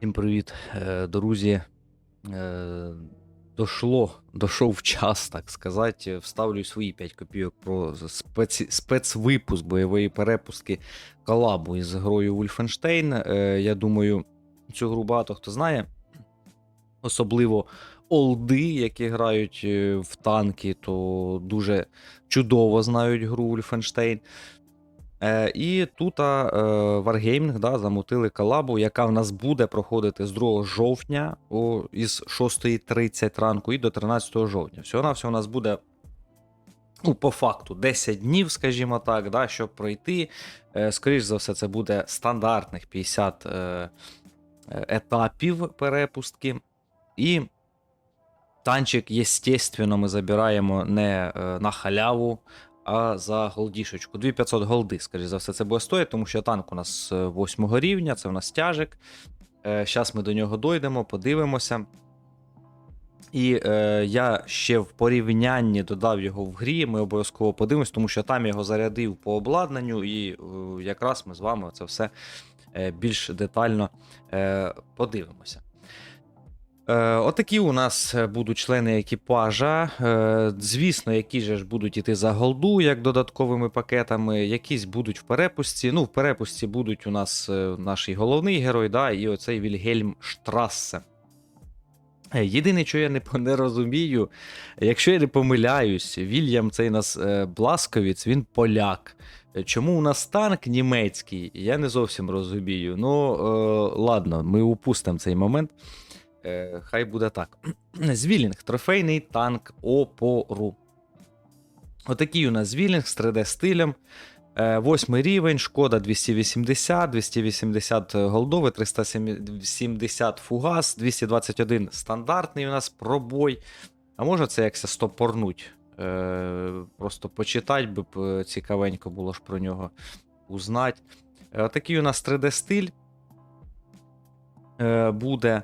Всім привіт, Е, друзі. Е, Дошло, дошов час, так сказати. Вставлю свої 5 копійок про спец, спецвипуск бойової перепустки колабу із грою Wolfenstein. Е, Я думаю, цю гру багато хто знає. Особливо олди, які грають в танки, то дуже чудово знають гру Wolfenstein. Е, і тут е, Wargaming да, замутили колабу, яка в нас буде проходити з 2 жовтня о, із 6.30 ранку і до 13 жовтня. Всього на всього у нас буде. Ну, по факту 10 днів, скажімо так, да, щоб пройти. Е, скоріш за все, це буде стандартних 50 е, етапів перепустки. І танчик, єстественно, ми забираємо не е, на халяву, а за голдішечку. 2500 голди, скоріш за все, це буде стоїть, тому що танк у нас 8 рівня, це у нас тяжик. Зараз ми до нього дойдемо, подивимося. І е, я ще в порівнянні додав його в грі. Ми обов'язково подивимось, тому що там його зарядив по обладнанню, і е, якраз ми з вами це все е, більш детально е, подивимося. Е, Отакі у нас будуть члени екіпажа. Е, Звісно, які ж будуть іти за голду, як додатковими пакетами, якісь будуть в перепустці. Ну, в перепустці будуть у нас е, наш головний герой, да, і оцей Вільгельм Штрассе. Е, Єдине, що я не, не розумію, якщо я не помиляюсь, Вільям цей нас е, Бласковіц, він поляк. Е, Чому у нас танк німецький? Я не зовсім розумію. Ну, е, ладно, ми упустимо цей момент. Е, хай буде так. Звілінг, трофейний танк опору. Отакий у нас звілінг з 3D стилем. Е, Восьмий рівень, шкода 280, 280 голдовий, 370 фугас, 221 стандартний у нас пробой. А може це якся стопорнуть. Е, Просто почитати би е, цікавенько було ж про нього узнати. Е, Отакий у нас 3D стиль е, буде.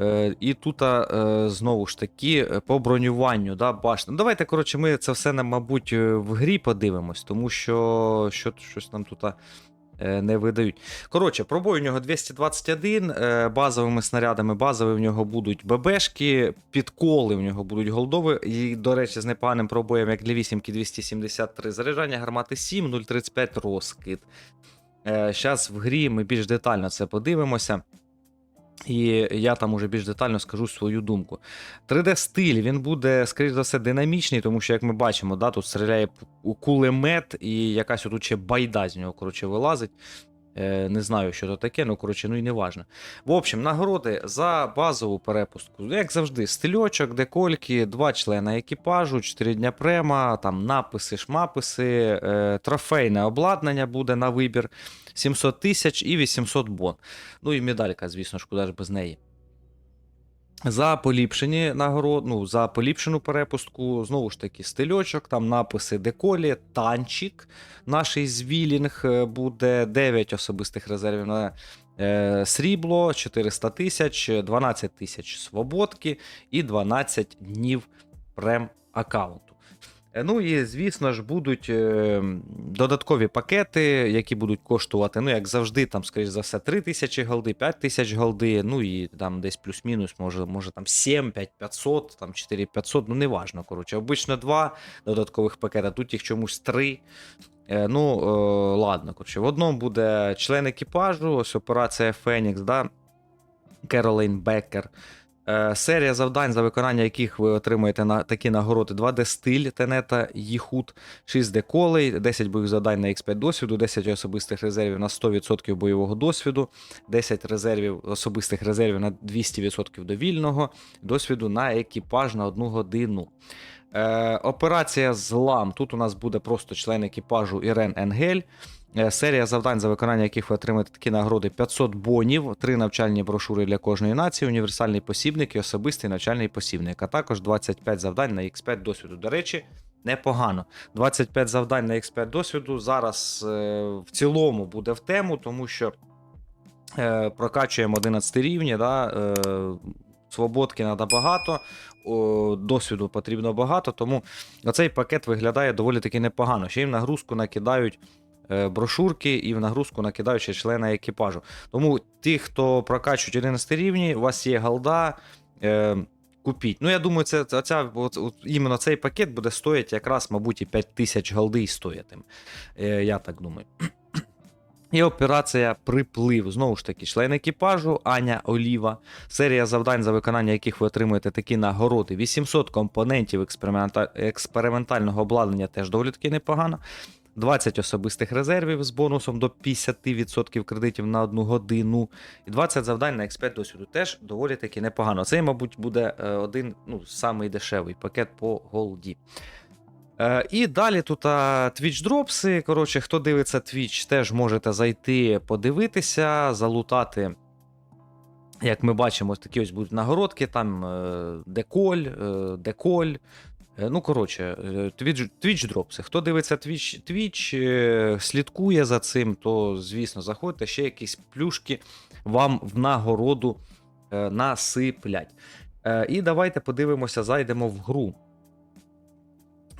Е, І тут, е, знову ж таки, е, по бронюванню, да, башни. Ну, давайте, коротше, ми це все, мабуть, в грі подивимось, тому що, що щось нам тут не видають. Коротше, пробой у нього 221, е, базовими снарядами базові в нього будуть ББшки, підколи в нього будуть голдові. І, до речі, з непоганим пробоєм, як для 8 273 заряджання, гармати 7, 0,35 розкид. Зараз в грі ми більш детально це подивимося. І я там уже більш детально скажу свою думку. 3D-стиль він буде, скоріш за все, динамічний, тому що, як ми бачимо, да, тут стріляє кулемет, і якась отут ще байда з нього коротше, вилазить. Е, не знаю, що то таке, ну коротше, ну і не важно. В общем, нагороди за базову перепустку. Як завжди, стильочок, декольки, два члена екіпажу, 4 дня према, там написи, шмаписи, е, трофейне обладнання буде на вибір. 700 тисяч і 800 бон. Ну і медалька, звісно ж, куди ж без неї. За поліпшені нагород, ну, за поліпшену перепустку, знову ж таки, стильочок, там написи деколі, танчик. Наш звілінг е, буде 9 особистих резервів на е, срібло, 400 тисяч, 12 тисяч свободки і 12 днів прем-аккаунту. Е, Ну і звісно ж будуть е, додаткові пакети, які будуть коштувати, ну як завжди, там, скоріш за все, 3 тисячі голди, 5 тисяч голди, ну і там десь плюс-мінус, може, може там 7, 5 500, там 4 500, ну неважно, коротше. Обично 2 додаткових пакета, тут їх чомусь 3. Е, ну, ладно, коротше, в одному буде член екіпажу, ось операція Фенікс, да? Керолейн Беккер. Е, Серія завдань, за виконання яких ви отримаєте на такі нагороди: 2D стиль Тенета Їхут, 6D колей, 10 бойових завдань на X5 досвіду, 10 особистих резервів на 100% бойового досвіду, 10 резервів особистих резервів на 200% довільного досвіду на екіпаж на 1 годину. Е, операція Злам. Тут у нас буде просто член екіпажу Ірен Енгель. Е, Серія завдань, за виконання яких ви отримаєте такі нагороди: 500 бонів, 3 навчальні брошури для кожної нації, універсальний посібник і особистий навчальний посібник, а також 25 завдань на X5 досвіду. До речі, непогано. 25 завдань на X5 досвіду зараз е, в цілому буде в тему, тому що е, прокачуємо 11 рівні. Да, Свободки треба багато, досвіду потрібно багато, тому оцей пакет виглядає доволі таки непогано. Ще їм нагрузку накидають брошурки і в нагрузку накидаючи члена екіпажу. Тому ті, хто прокачують 11 рівні, у вас є голда. Е, Купіть. Ну, я думаю, це, це, ця, от, от, іменно цей пакет буде стоїти якраз, мабуть, і 5 тисяч голди і стоятиме. Е, я так думаю. І операція приплив. Знову ж таки, член екіпажу Аня Оліва. Серія завдань, за виконання яких ви отримуєте такі нагороди. 800 компонентів експеримента... експериментального обладнання теж доволі таки непогано. 20 особистих резервів з бонусом до 50% кредитів на одну годину. І 20 завдань на експерт досвіду теж доволі таки непогано. Цей, мабуть, буде е, один ну, самий дешевий пакет по голді. Е, і далі тут а, Twitch дропси. Коротше, хто дивиться Twitch, теж можете зайти, подивитися, залутати. Як ми бачимо, такі ось будуть нагородки, там е, деколь, деколь. Е, Ну, коротше, е, Twitch, Twitch дропси. Хто дивиться Twitch, Twitch, е, слідкує за цим, то, звісно, заходьте, ще якісь плюшки вам в нагороду е, насиплять. Е, І давайте подивимося, зайдемо в гру.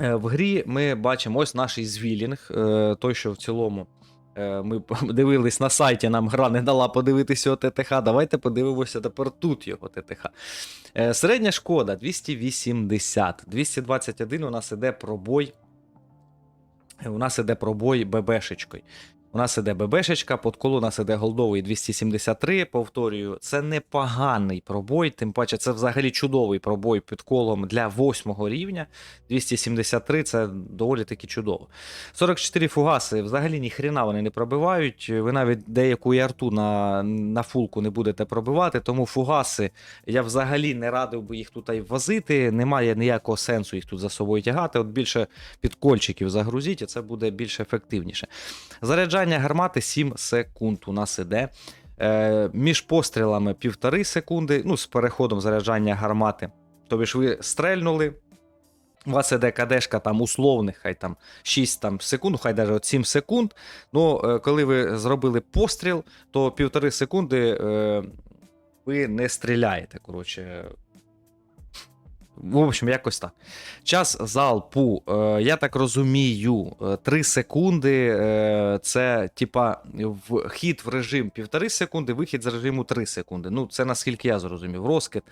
Е, В грі ми бачимо ось наш звілінг, е, той, що в цілому е, ми дивились на сайті, нам гра не дала подивитися ТТХ. Давайте подивимося тепер тут його ТТХ. Е, Середня шкода 280. 221 у нас іде пробой. Е, У нас іде пробой ББшечкою. У нас іде ББшечка, под колу у нас іде голдовий 273, повторюю, це непоганий пробой, тим паче це взагалі чудовий пробой під колом для 8 рівня. 273 це доволі таки чудово. 44 фугаси взагалі ні хрена вони не пробивають. Ви навіть деяку ярту на, на фулку не будете пробивати, тому фугаси я взагалі не радив би їх тут і возити. Немає ніякого сенсу їх тут за собою тягати. От більше підкольчиків загрузіть, і це буде більш ефективніше. Заряджання гармати 7 секунд у нас іде. Е, між пострілами 1,5 секунди, ну, з переходом заряджання гармати. Тобі ж ви стрельнули. У вас іде кадешка там условних, хай там 6 там, секунд, хай навіть 7 секунд. Ну, е, коли ви зробили постріл, то півтори секунди е, ви не стріляєте. Коротше. В общем, якось так. Час залпу, е, я так розумію, 3 секунди е, це типа вхід в режим 1,5 секунди, вихід з режиму 3 секунди. Ну, це наскільки я зрозумів. Розкид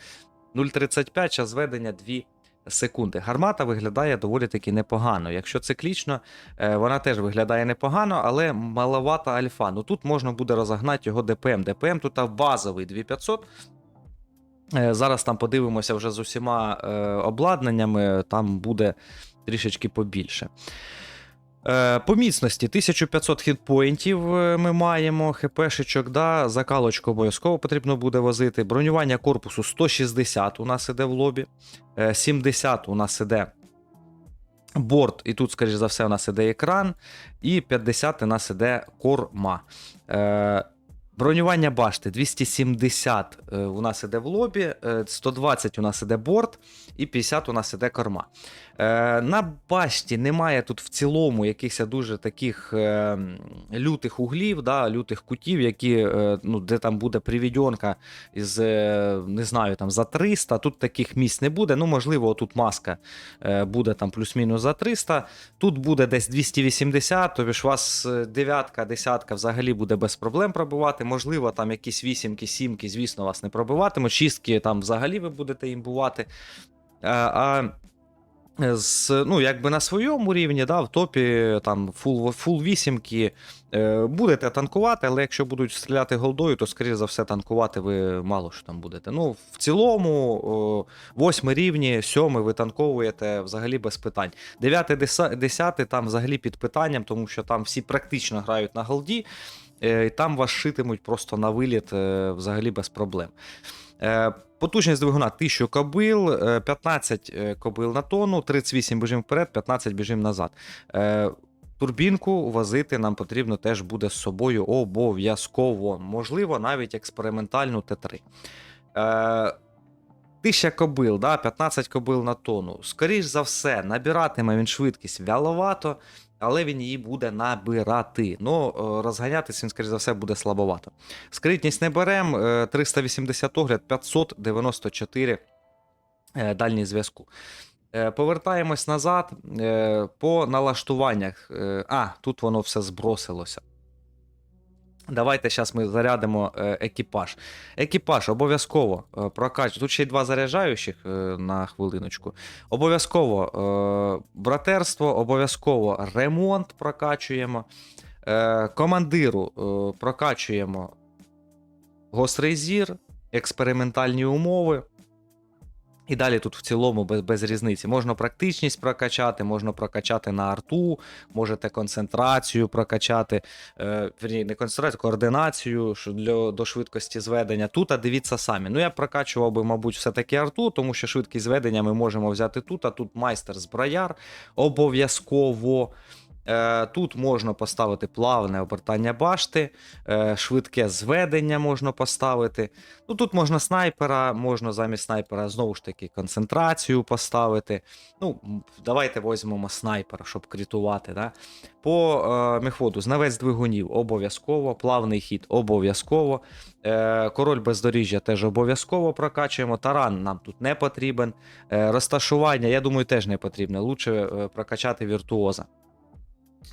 0,35, час зведення 2 секунди. Гармата виглядає доволі таки непогано. Якщо циклічно, е, вона теж виглядає непогано, але маловата альфа. Ну тут можна буде розогнати його ДПМ. ДПМ тут базовий 2500. Е, Зараз там подивимося вже з усіма е, обладнаннями, там буде трішечки побільше. Е, По міцності 1500 хітпоінтів ми маємо, хпшечок, да, закалочку обов'язково потрібно буде возити. Бронювання корпусу 160 у нас іде в лобі, е, 70 у нас іде борт, і тут, скоріш за все, у нас іде екран, і 50 у нас іде корма. Е, Бронювання башти 270 е, у нас іде в лобі, е, 120 у нас іде борт, і 50 у нас іде корма. Е, на башті немає тут в цілому якихось дуже таких е, лютих углів, да, лютих кутів, які, е, ну, де там буде привідьонка із, не знаю, там за 300. Тут таких місць не буде. Ну, можливо, тут маска буде там плюс-мінус за 300. Тут буде десь 280, тобі ж у вас дев'ятка, десятка взагалі буде без проблем пробивати. Можливо, там якісь вісімки, сімки, звісно, вас не пробиватимуть. Шістки там взагалі ви будете імбувати. А, а з, ну, якби на своєму рівні, да, в топі там фул, фул вісімки е, будете танкувати, але якщо будуть стріляти голдою, то, скоріше за все, танкувати ви мало що там будете. Ну, в цілому, о, восьмий рівні, сьомий ви танковуєте взагалі без питань. Дев'ятий, десятий там взагалі під питанням, тому що там всі практично грають на голді, е, і там вас шитимуть просто на виліт е, взагалі без проблем. Е, Потужність двигуна 1000 кобил, е, 15 е, кобил на тонну, 38 біжим вперед, 15 біжим назад. Е, Турбінку возити нам потрібно теж буде з собою обов'язково, можливо, навіть експериментальну Т3. Е, 1000 кобил, да, 15 кобил на тонну. Скоріш за все, набиратиме він швидкість вяловато, але він її буде набирати. Ну, розганятись розганятися він, скоріш за все, буде слабовато. Скритність не берем, е, 380 огляд, 594 е, дальній зв'язку. Е, Повертаємось назад е, по налаштуваннях. Е, А, тут воно все збросилося. Давайте зараз ми зарядимо е, екіпаж. Екіпаж обов'язково е, прокачуємо. Тут ще й два заряджаючих е, на хвилиночку. Обов'язково братерство, обов'язково ремонт прокачуємо. Командиру прокачуємо гострий зір, експериментальні умови. І далі тут в цілому без, без різниці. Можна практичність прокачати, можна прокачати на арту, можете концентрацію прокачати, е, не концентрацію, координацію для, до швидкості зведення. Тут, а дивіться самі. Ну, я прокачував би, мабуть, все-таки арту, тому що швидкість зведення ми можемо взяти тут, а тут майстер зброяр обов'язково. Е, Тут можна поставити плавне обертання башти, е, швидке зведення можна поставити. Ну, Тут можна снайпера, можна замість снайпера знову ж таки концентрацію поставити. Ну, Давайте візьмемо снайпера, щоб крітувати. Да? По е, мехводу знавець двигунів обов'язково, плавний хід обов'язково. Е, король бездоріжжя теж обов'язково прокачуємо. Таран нам тут не потрібен. Е, розташування, я думаю, теж не потрібне. Лучше е, прокачати віртуоза.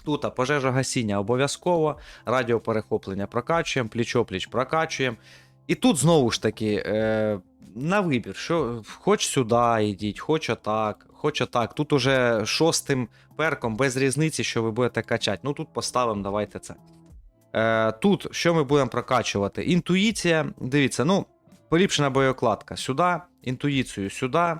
Тут пожежогасіння обов'язково, радіоперехоплення прокачуємо, пліч-опліч прокачуємо. І тут знову ж таки е, на вибір, що хоч сюди йдіть, хоч отак, хоч отак. Тут уже шостим перком без різниці, що ви будете качати. Ну тут поставимо, давайте це. Е, тут що ми будемо прокачувати? Інтуїція. Дивіться, ну, поліпшена боєкладка сюди, інтуїцію сюди.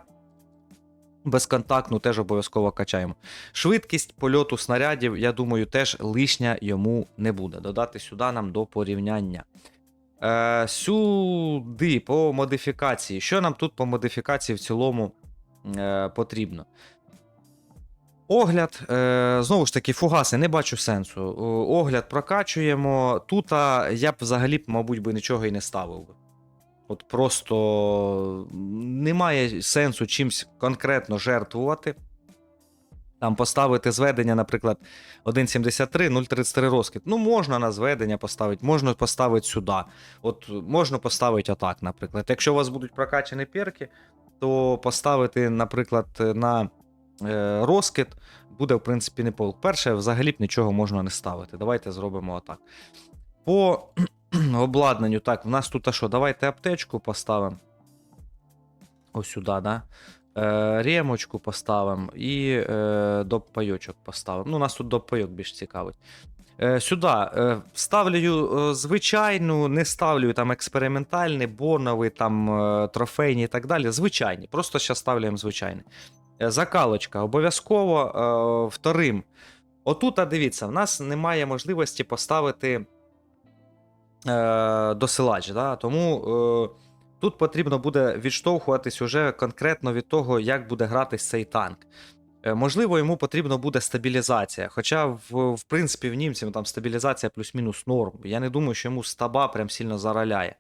Безконтактну теж обов'язково качаємо. Швидкість польоту снарядів, я думаю, теж лишня йому не буде. Додати сюди нам до порівняння. Е, сюди по модифікації. Що нам тут по модифікації в цілому е, потрібно? Огляд, е, знову ж таки, фугаси, не бачу сенсу. Огляд прокачуємо. Тут я б взагалі, мабуть, би нічого і не ставив. От просто немає сенсу чимсь конкретно жертвувати. Там поставити зведення, наприклад, 1.73, 0.33 розкид. Ну, можна на зведення поставити, можна поставити сюди. От можна поставити отак, наприклад. Якщо у вас будуть прокачані перки, то поставити, наприклад, на е, розкид буде, в принципі, не полк. Перше, взагалі б нічого можна не ставити. Давайте зробимо отак. По обладнанню, так, в нас тут а що? Давайте аптечку поставимо. Ось сюди, да? Е, ремочку поставимо і е, доппайочок поставимо. Ну, у нас тут доппайок більш цікавить. Е, сюди е, ставлю е, звичайну, не ставлю там експериментальний, боновий, там е, трофейні і так далі. Звичайні. Просто зараз ставляємо звичайний. Е, закалочка обов'язково е, вторим. Отут, а дивіться, в нас немає можливості поставити досилач. Да? Тому е, тут потрібно буде відштовхуватись уже конкретно від того, як буде гратись цей танк. Е, Можливо, йому потрібна буде стабілізація. Хоча, в, в принципі, в німців там стабілізація плюс-мінус норм. Я не думаю, що йому стаба прям сильно зараляє.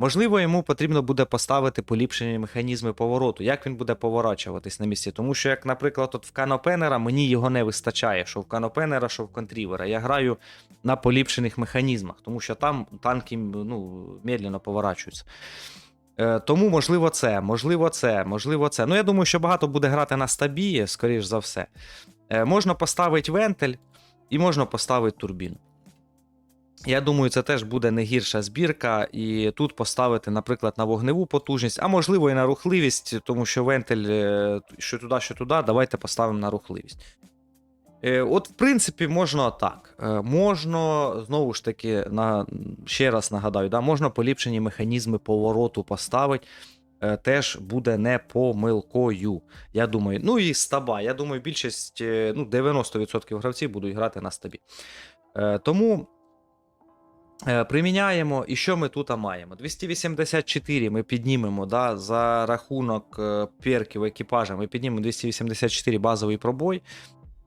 Можливо, йому потрібно буде поставити поліпшені механізми повороту, як він буде поворачуватись на місці. Тому що, як, наприклад, от в Канопенера мені його не вистачає, що в Канопенера, що в Контрівера. Я граю на поліпшених механізмах, тому що там танки ну, медленно поворачуються. Е, Тому, можливо, це, можливо, це, можливо, це. Ну, я думаю, що багато буде грати на стабі, скоріш за все. Е, Можна поставити вентиль і можна поставити турбіну. Я думаю, це теж буде не гірша збірка, і тут поставити, наприклад, на вогневу потужність, а можливо і на рухливість, тому що вентиль е, що туди, що туди, давайте поставимо на рухливість. Е, От, в принципі, можна так. Е, Можна, знову ж таки, на, ще раз нагадаю, да, можна поліпшені механізми повороту поставити. Теж буде не помилкою. Я думаю, ну і стаба. Я думаю, більшість, ну, 90% гравців будуть грати на стабі. Тому приміняємо. І що ми тут маємо? 284 ми піднімемо да, за рахунок е, перків екіпажа. Ми піднімемо 284 базовий пробой.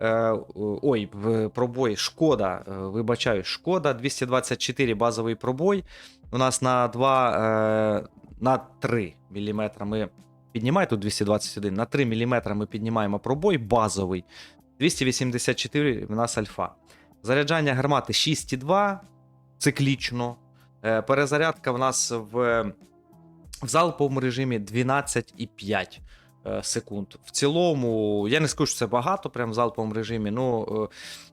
Е, Ой, пробой шкода, е, вибачаю, шкода 224 базовий пробой. У нас на 2, е, на 3 мм ми піднімаємо, тут 221, на 3 мм ми піднімаємо пробой базовий. 284 в нас альфа. Заряджання гармати 6,2 циклічно. Е, Перезарядка в нас в, в залповому режимі 12,5. е, секунд. В цілому, я не скажу, що це багато, прям в залповому режимі. Ну,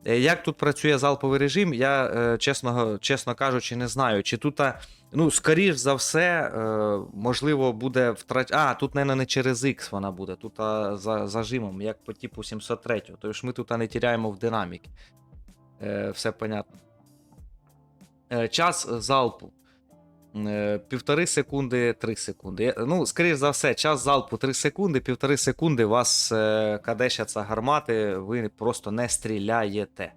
е, як тут працює залповий режим, я, чесно, чесно кажучи, не знаю. Чи тут, ну, скоріш за все, можливо, буде втрач... А, тут, мабуть, не через X вона буде, тут за зажимом, як по типу 703. Тож ми тут не тіряємо в динаміки. Все понятно. Е, Час залпу. Е, Півтори секунди, 3 секунди. Ну, скоріш за все, час залпу 3 секунди, півтори секунди вас е, кадешаться гармати, ви просто не стріляєте.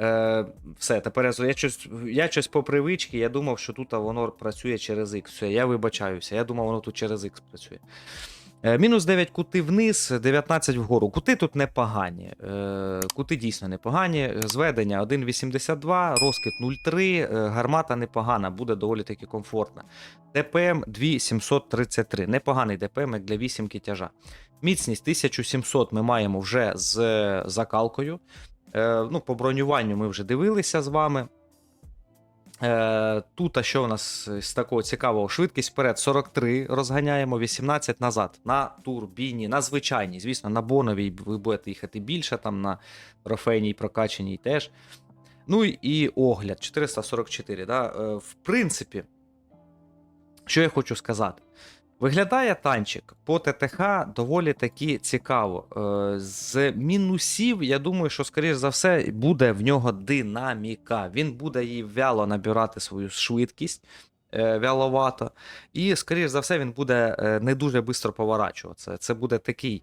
Е, все, тепер я, щось, я щось по привичці, я думав, що тут воно працює через X. Все, я вибачаюся. Я думав, воно тут через X працює. Е, мінус 9 кути вниз, 19 вгору. Кути тут непогані. Е, кути дійсно непогані. Зведення 1,82, розкид 0,3, е, гармата непогана, буде доволі таки комфортна. ДПМ 2733. Непоганий ДПМ, як для вісімки тяжа. Міцність 1700 ми маємо вже з закалкою. Ну, по бронюванню ми вже дивилися з вами. Е, тут, а що у нас з такого цікавого? Швидкість вперед 43 розганяємо, 18 назад. На турбіні, на звичайній. Звісно, на боновій ви будете їхати більше, там на трофейній прокачаній теж. Ну і огляд 444. Да? Е, в принципі, що я хочу сказати. Виглядає танчик по ТТХ доволі таки цікаво. Е, З мінусів, я думаю, що, скоріш за все, буде в нього динаміка. Він буде їй вяло набирати свою швидкість е, вяловато. І, скоріш за все, він буде е, не дуже швидко поворачуватися. Це буде такий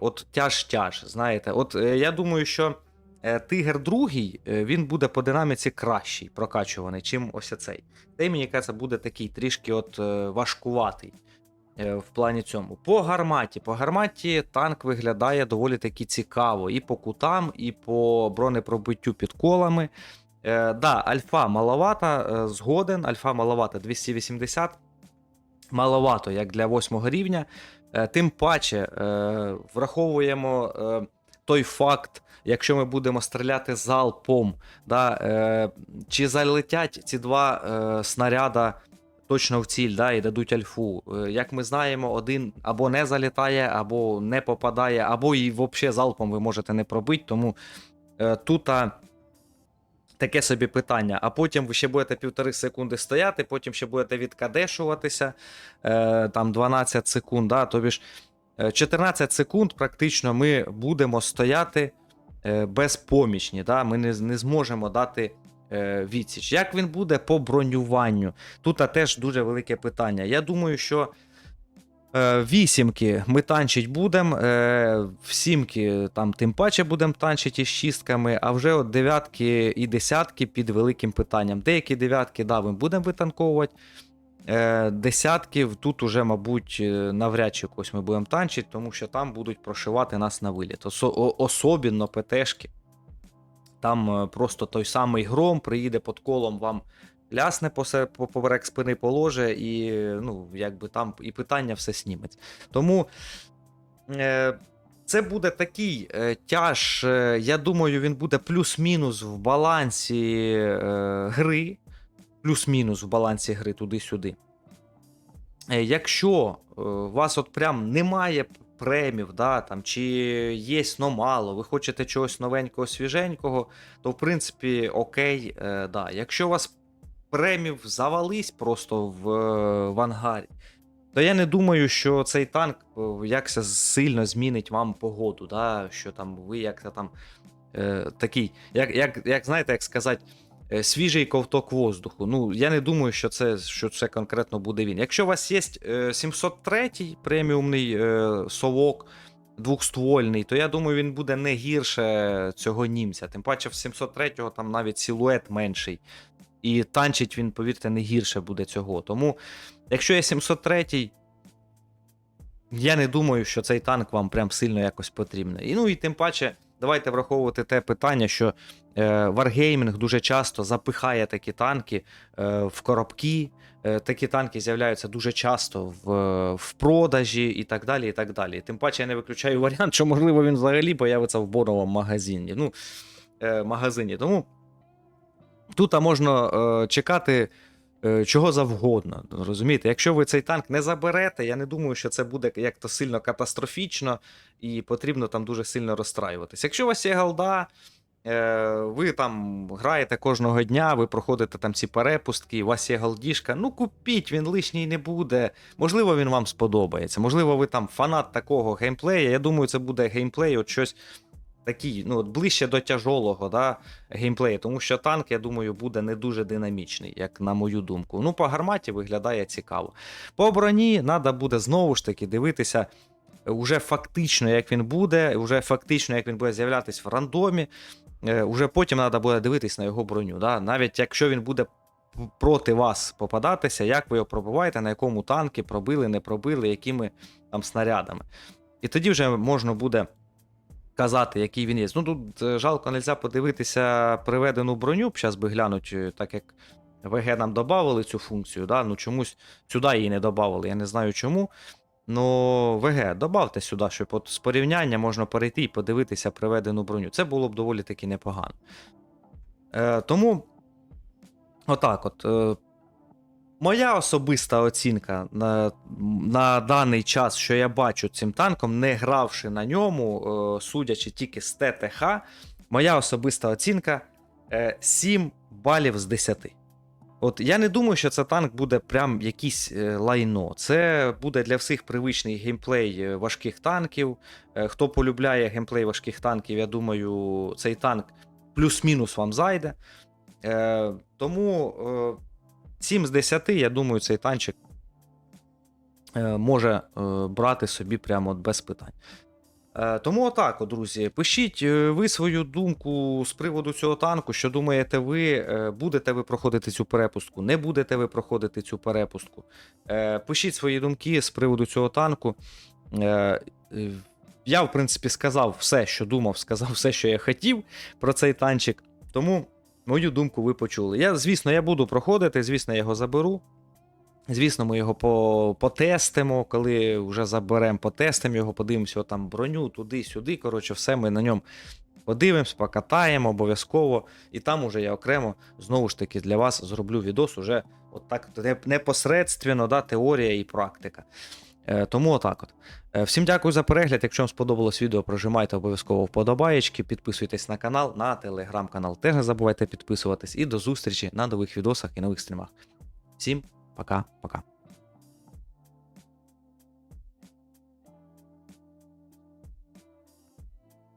от тяж-тяж. Знаєте, от я думаю, що. Е, Тигр другий, е, він буде по динаміці кращий прокачуваний, чим ось цей. Цей, мені кажеться, буде такий трішки от е, важкуватий в плані цьому. По гарматі. По гарматі танк виглядає доволі таки цікаво. І по кутам, і по бронепробиттю під колами. Е, да, альфа маловата, згоден. Альфа маловата 280. Маловато, як для 8 рівня. Е, тим паче е, враховуємо е, той факт, якщо ми будемо стріляти залпом, да, е, чи залетять ці два е, снаряда точно в ціль да, і дадуть альфу. Е, Як ми знаємо, один або не залітає, або не попадає, або і взагалі залпом ви можете не пробити. Тому е, тут таке собі питання. А потім ви ще будете півтори секунди стояти, потім ще будете відкадешуватися е, там 12 секунд. Да, тобі ж 14 секунд практично ми будемо стояти е, безпомічні. Да? Ми не, не зможемо дати е, відсіч. Як він буде по бронюванню? Тут а, теж дуже велике питання. Я думаю, що е, вісімки ми танчить будемо, е, в сімки там тим паче будемо танчити із шістками, а вже от дев'ятки і десятки під великим питанням. Деякі дев'ятки, да, ми будемо витанковувати. Е, десятків тут уже, мабуть, е, навряд чи когось ми будемо танчити, тому що там будуть прошивати нас на виліт. Осо- особенно ПТшки. Там е, просто той самий гром приїде під колом, вам лясне поперек спини положе, і ну, якби там і питання все сніметься. Тому це буде такий тяж. я думаю, він буде плюс-мінус в балансі гри. Плюс-мінус в балансі гри туди-сюди. Е, Якщо е, у вас от прям немає премів, да, там, чи є но мало, ви хочете чогось новенького, свіженького, то в принципі окей. Е, да. Якщо у вас премів завались просто в, в ангарі, то я не думаю, що цей танк якся сильно змінить вам погоду, да, що там ви як-то там е, такий, як, як, як знаєте, як сказати, свіжий ковток воздуху. Ну, я не думаю, що це, що це конкретно буде він. Якщо у вас є е, 703 преміумний е, совок, двохствольний, то я думаю, він буде не гірше цього німця. Тим паче в 703-го там навіть силует менший. І танчить він, повірте, не гірше буде цього. Тому, якщо є 703 я не думаю, що цей танк вам прям сильно якось потрібний. І ну і тим паче, давайте враховувати те питання, що е, Wargaming дуже часто запихає такі танки е, в коробки. Е, такі танки з'являються дуже часто в, в продажі і так далі. і так далі. Тим паче я не виключаю варіант, що можливо він взагалі появиться в боновому магазині. Ну, магазині. Тому тут можна чекати чого завгодно. Розумієте, якщо ви цей танк не заберете, я не думаю, що це буде як-то сильно катастрофічно і потрібно там дуже сильно розстраюватися. Якщо у вас є голда, е, ви там граєте кожного дня, ви проходите там ці перепустки, у вас є голдішка, ну купіть, він лишній не буде. Можливо, він вам сподобається. Можливо, ви там фанат такого геймплею. Я думаю, це буде геймплей, от щось такий, ну, от ближче до тяжолого да, геймплею, тому що танк, я думаю, буде не дуже динамічний, як на мою думку. Ну, по гарматі виглядає цікаво. По броні треба буде знову ж таки дивитися. Уже фактично, як він буде, уже фактично, як він буде з'являтися в рандомі. Е, Уже потім треба буде дивитись на його броню. Да? Навіть якщо він буде проти вас попадатися, як ви його пробиваєте, на якому танки пробили, не пробили, якими там снарядами. І тоді вже можна буде казати, який він є. Ну тут е, жалко, нельзя подивитися приведену броню. Зараз би глянуть, е, так як ВГ нам додавали цю функцію. Да? Ну чомусь сюди її не додавали, я не знаю чому. Ну, ВГ, додавте сюди, щоб от з порівняння можна перейти і подивитися приведену броню. Це було б доволі таки непогано. Е, тому, отак от. Е, моя особиста оцінка на, на даний час, що я бачу цим танком, не гравши на ньому, е, судячи тільки з ТТХ, моя особиста оцінка е, 7 балів з 10. От я не думаю, що це танк буде прям якийсь е, лайно. Це буде для всіх привичний геймплей е, важких танків. Е, Хто полюбляє геймплей важких танків, я думаю, цей танк плюс-мінус вам зайде. Е, тому е, 7 з 10, я думаю, цей танчик е, може е, брати собі прямо без питань. Е, Тому отак, друзі, пишіть ви свою думку з приводу цього танку, що думаєте ви, будете ви проходити цю перепустку, не будете ви проходити цю перепустку. Пишіть свої думки з приводу цього танку. Я, в принципі, сказав все, що думав, сказав все, що я хотів про цей танчик. Тому мою думку ви почули. Я, звісно, я буду проходити, звісно, я його заберу. Звісно, ми його по, потестимо, коли вже заберемо, потестимо його, подивимося там броню, туди-сюди. Коротше, все ми на ньому подивимось, покатаємо обов'язково. І там уже я окремо знову ж таки для вас зроблю відос уже от так не- непосредственно, да, теорія і практика. Е, тому отак от. Е, Всім дякую за перегляд. Якщо вам сподобалось відео, прожимайте обов'язково вподобаєчки, підписуйтесь на канал, на телеграм-канал. Теж не забувайте підписуватись. І до зустрічі на нових відосах і нових стрімах. Всім пока-пока.